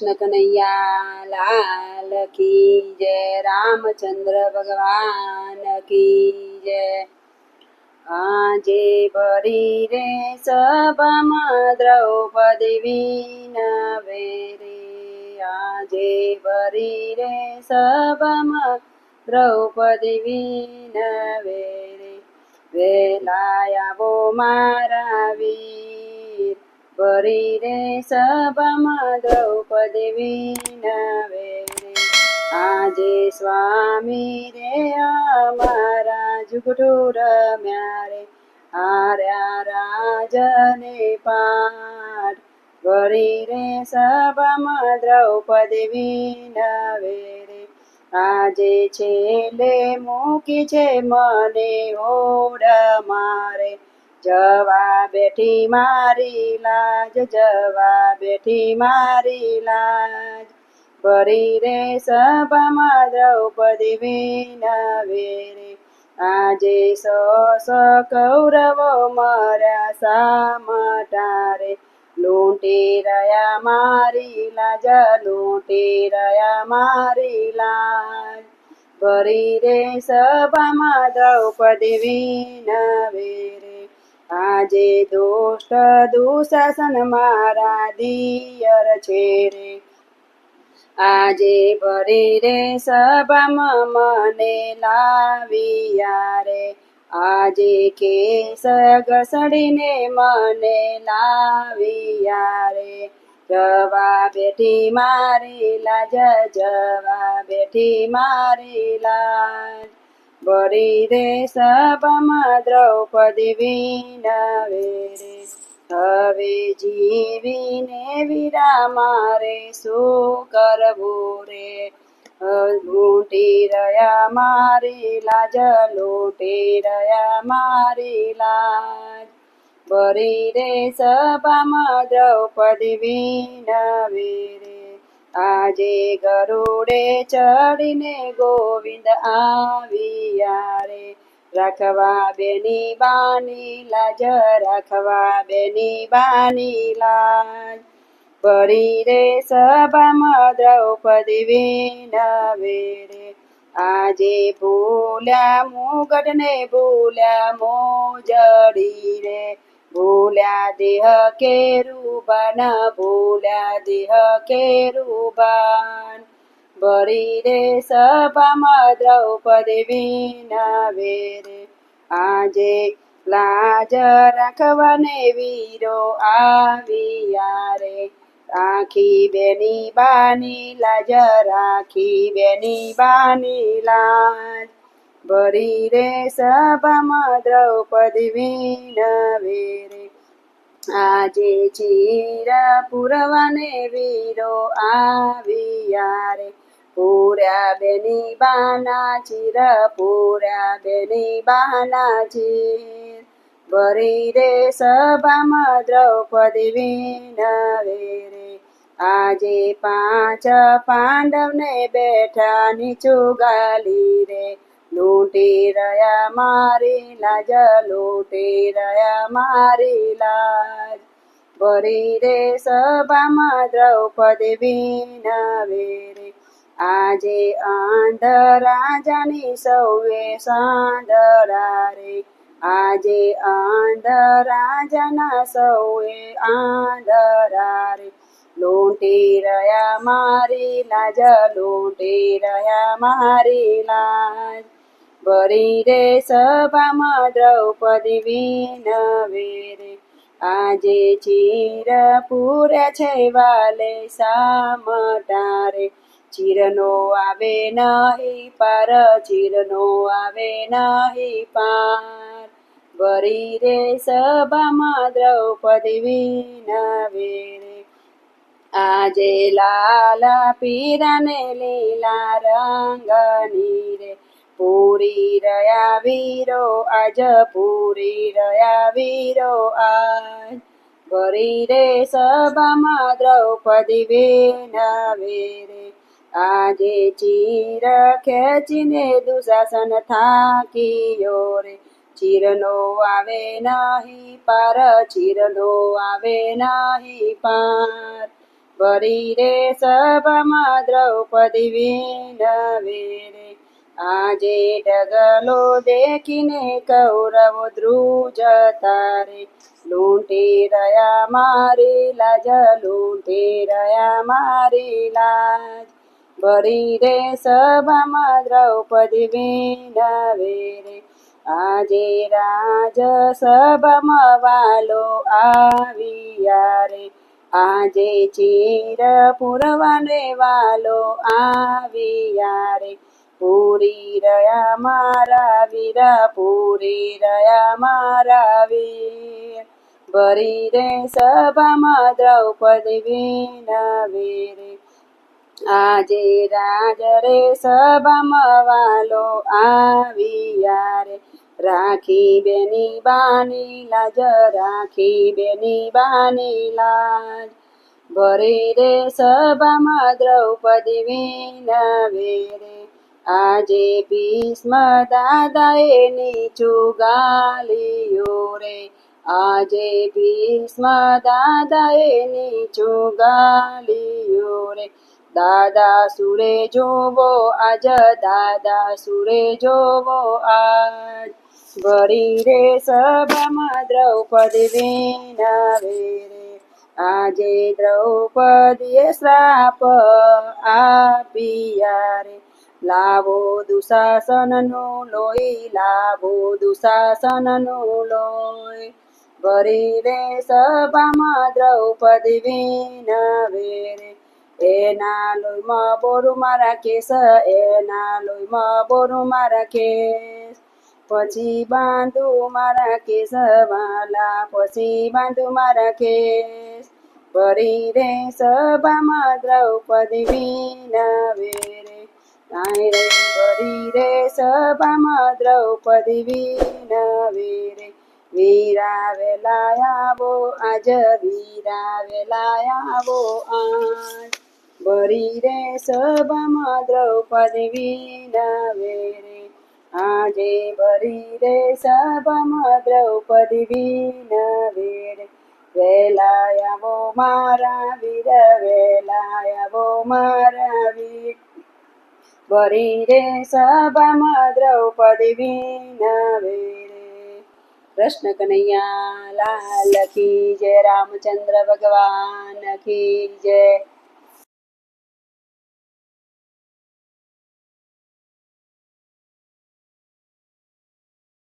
કૃષ્ણ કનૈયા લાલ કી જય રામચંદ્ર ભગવાન કી જય આજે ભરી રે સભામાં દ્રૌપદી વિનવે રે આજે ભરી રે સભામાં દ્રૌપદી વિનવે રે વેલાયાવો મારા વીર ભરી રે સભામાં દ્રૌપદી વિનવે આજે સ્વામી રે અમારા જુગટુ રમ્યા રે હાર્યા રાજને પાઠ. ભરી રે સભામાં દ્રૌપદી વિનવે રે. આજે છેલ્લે મૂકી છે મને ઓડ મારે. જવા બેઠી મારી લાજ, જવા બેઠી મારી લાજ. ભરી રે સભામાં દ્રૌપદી વિનવે રે આજે સો સો કૌરવો મર્યા સામટા રે લૂંટી રહ્યા મારી લાજ, લૂંટી રહ્યા મારી લાજ. ભરી રે સભામાં દ્રૌપદી વિનવે રે આજે દુષ્ટ દુશાસન મારા દિયર છે રે. આજે ભરી રે સભામાં મને લાવ્યા રે. આજે કેસ ઘસડીને મને લાવ્યા રે. જવા બેઠી મારી લાજ, જવા બેઠી મારી લાજ. ભરી રે સભામાં દ્રૌપદી વિનવે રે. હવે જીવીને વીરા મારે શું કરવું રે? લૂંટી રહ્યા મારી લાજ, લૂંટી રહ્યા મારી લાજ. બરી રે સભામાં દ્રૌપદી વિનવે રે. આજે ગરુડે ચડીને ગોવિંદ આવ્યા રે. રાખવા બેની બાની લાજ, રાખવા બેની બાની લાજ. ભરી રે સભામાં દ્રૌપદી વિનવે રે આજે ભૂલ્યા મુગટને ભૂલ્યા મોજડી રે ભૂલ્યા દેહ કેરુબાન, ભૂલ્યા દેહ કેરુબાન. ભરી રે સભામાં દ્રૌપદી વિનવે રે આજે લાજ રાખવાને વીરો આવ્યા રે. રાખી બેની બાની, લાજ રાખી બેની બાની, લાજ ભરી રે સભામાં દ્રૌપદી વિનવે રે આજે ચીર પુરવાને વીરો આવ્યા રે પૂર્યા બેની બાના ચીર પૂર્યા બેની બાના ચીર. ભરી રે સભામાં દ્રૌપદી વિનવે રે આજે પાંચ પાંડવને બેઠા નીચું ગાલી રે. લૂંટી રહ્યા મારી લાજ, લૂંટી રહ્યા મારી લાજ. ભરી રે સભામાં દ્રૌપદી વિનવે રે. આજે આંધ રાજાની સૌએ સાંધરા રે. આજે આંધ રાજાના સૌએ આંધરા રે. લૂંટી રહ્યા મારી લાજ, લૂંટી રહ્યા મારી લાજ. ભરી રે સભામાં દ્રૌપદી વિનવે રે આજે ચીર પૂરે છે વાલે સામટારે ચીરનો આવે નહીં પાર, ચીરનો આવે નહીં પાર. વરી રે સભામાં દ્રૌપદી વિનવે રે આજે લાલ પીરાને લીલા રંગની રે. પૂરી રહ્યા વીરો, આજ પૂરી રહ્યા વીરો, આજ ભરી રે સભામાં દ્રૌપદી વિનવે રે. આજે ચીર ખેંચીને દુશાસન થાકીયો રે. ચીરનો આવે નહીં પાર, ચીરનો આવે નહીં પાર. ભરી રે સભામાં દ્રૌપદી વિનવે રે. આજે ડગલો દેખીને કૌરવ ધ્રુવ જતા રે લૂંટી રહ્યા મારી લાજ, લૂંટી રહ્યા મારી લાજ. ભરી રે સભામાં દ્રૌપદી વિનવે રે આજે રાજ સભામાં વાલો આવ્યા રે. આજે ચીર પુરવાને વાલો આવ્યા રે. પૂરી રહ્યા મારા વીરા પૂરી રહ્યા મારા વીર ભરી રે સભામાં દ્રૌપદી વિનવે વીરે આજે રાજ રે સભામાં વાલો આવ્યા રે રાખી બેની બાની લાજ રાખી બેની બાની લાજ ભરી રે સભામાં દ્રૌપદી વીના રે આજે ભીષ્મ દાદાએ નીચું ગાલિયો રે. આજે ભીષ્મ દાદાએ નીચું ગાલિયો રે. દાદા સુરે જોવો આજ, દાદા સુરે જોવો આજ. ભરી રે સભામાં દ્રૌપદી વિનાવે રે. આજે દ્રૌપદીએ શ્રાપ આપ્યા રે. લાવો દુશાસનનું લોહી, લાવો દુશાસનનું લોહી. ભરી રે સભામાં દ્રૌપદી વિનવે રે. એના લોહીમાં બોરું મારા કેસ એના લોહીમાં બોરું મારા કેસ પછી બાંધું મારા કેસ વાલા પછી બાંધું મારા કેસ ભરી રે સભામાં દ્રૌપદી વિનવે રે આય રે ભરી રે સભામાં દ્રૌપદી વિનવે રે વીરા આવો આજ વીરા આવો આજ ભરી રે સભામાં દ્રૌપદી વિનવે રે આજે ભરી રે સભામાં દ્રૌપદી વિનવે રે વેલાયાવો મારા વીર વેલાયાવો મારા વીર ભરી રે સભામાં દ્રૌપદી વિનવે કૃષ્ણ કનૈયા લાલ કી જય રામચંદ્ર ભગવાન કી જય.